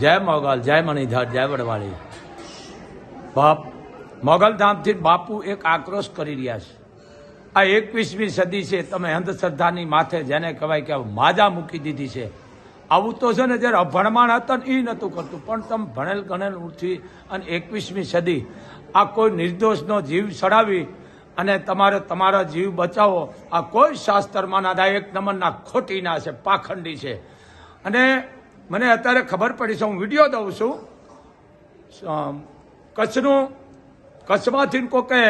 જય મોગલ, જય મણિધર, જય વડવાળી. બાપ મોગલધામથી બાપુ એક આક્રોશ કરી રહ્યા છે. આ એકવીસમી સદી છે, તમે અંધશ્રદ્ધાની માથે જેને કહેવાય કે માજા મૂકી દીધી છે. આવું તો છે ને જ્યારે અભણમાણ હતા ને એ નહોતું કરતું, પણ તમે ભણેલ ગણેલ ઉઠી અને એકવીસમી સદી આ કોઈ નિર્દોષનો જીવ સડાવી અને તમારે તમારા જીવ બચાવો, આ કોઈ શાસ્ત્રમાં ના એક નંબરના ખોટી ના છે, પાખંડી છે. અને મને અત્યારે ખબર પડી છે, હું વીડિયો દઉં છું. કચ્છનું, કચ્છમાંથી કોકે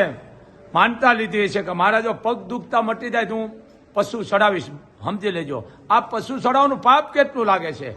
માનતા લીધી છે કે મારા જો પગ દુખતા મટી જાય તો હું પશુ ચડાવીશ. સમજી લેજો. આ પશુ ચડાવવાનું પાપ કેટલું લાગે છે?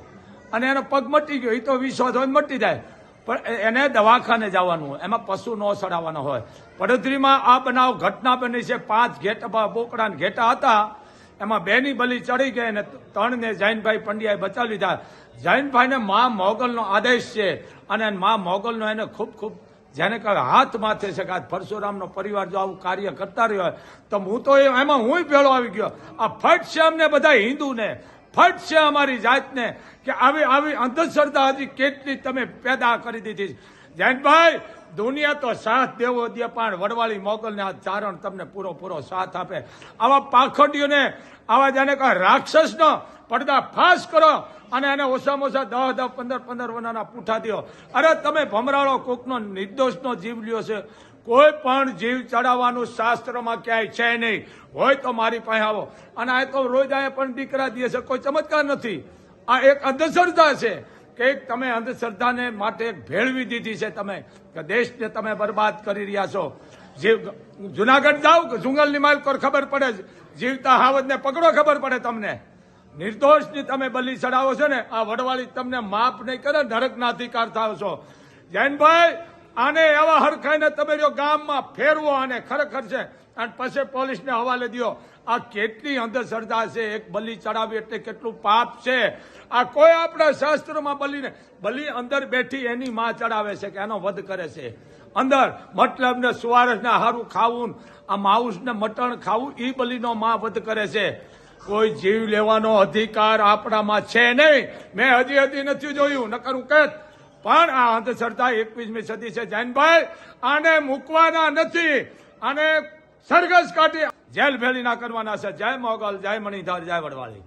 અને એનો પગ મટી ગયો એ તો વિશ્વાસ હોય મટી જાય. પણ એને દવાખાને જવાનું એમાં પશુ ન ચડાવવાનો હોય. પડોદરીમાં આ બનાવ ઘટના બની છે, પાંચ ઘેટા બોકડા ઘેટા હતા. એમાં બેની બલી ચડી ગઈ અને ત્રણને જૈનભાઈ પંડ્યાએ બચાવી લીધા. જૈનભાઈને મા મોગલનો આદેશ છે અને મા મોગલનો એને ખૂબ ખૂબ જેને કહે હાથ માથે છે કે પરશુરામનો પરિવાર જો આવું કાર્ય કરતા રહ્યો હોય, તો હું તો એમાં હું ભેળો આવી ગયો. આ ફટ છે અમને બધા હિન્દુને. ફટ છે અમારી જાતને કે આવી આવી અંધશ્રદ્ધા હજી કેટલી તમે પેદા કરી દીધી જૈનભાઈ દુનિયા તો સાથ દેવો દે, પણ વડવાળી મોગલને આ ચારણ તમને પૂરો પૂરો સાથ આપે. આવા પાખંડીઓને, આવા જેને કહે રાક્ષસનો પડદા ફાસ કરો અને એને ઓછામાં ઓછા દસ દસ પંદર પંદર વનાના પૂઠા દો. અરે તમે ભમરાળો કોકનો નિર્દોષનો જીવ લ્યો છે. કોઈ પણ જીવ ચડાવવાનું શાસ્ત્રમાં ક્યાંય છે નહીં. હોય તો મારી પાસે આવો. અને આ તો રોજ આ પણ દીકરા દે છે. કોઈ ચમત્કાર નથી. આ એક અંધશ્રદ્ધા છે. કે તમે અંધશ્રદ્ધાને માટે ભેળવી દીધી છે તમે, કે દેશને તમે બરબાદ કરી રહ્યા છો. જીવ, જુનાગઢ જાઓ કે જુંગલની માલકોર ખબર પડે જીવતા હાવતને પકડો ખબર પડે તમને. નિર્દોષની તમે બલી ચડાવો છો ને, આ વડવાળી તમને માફ નહીં કરે નરકના અધિકાર થાવ છો. જૈનભાઈ, આને એવા હરખાઈને તમે રહ્યો ગામમાં ફેરવો આને ખરેખર છે. અને પછી પોલીસને હવાલે દ્યો. આ કેટલી અંધશ્રદ્ધા છે? એક બલી ચડાવી એટલે કેટલું પાપ છે? આ કોઈ આપણા શાસ્ત્રમાં બલીને બલી અંદર બેઠી એની માં ચડાવે છે કે એનો વધ કરે છે. અંદર મતલબ ને સુવારસ ને હારું ખાવું આ માઉસ ને મટણ ખાવું એ બલીનો માં વધ કરે છે. કોઈ જીવ લેવાનો અધિકાર આપણામાં છે નહીં. મેં હજી હજી નથી જોયું, નકર હું પણ આ અંધશ્રદ્ધા એકવીસમી સદી છે જૈનભાઈ. આને મૂકવાના નથી. આને સરઘસ કાઢી જેલ ભેળી ના કરવાના છે જય મોગલ જય મણિધર જય વડવાળી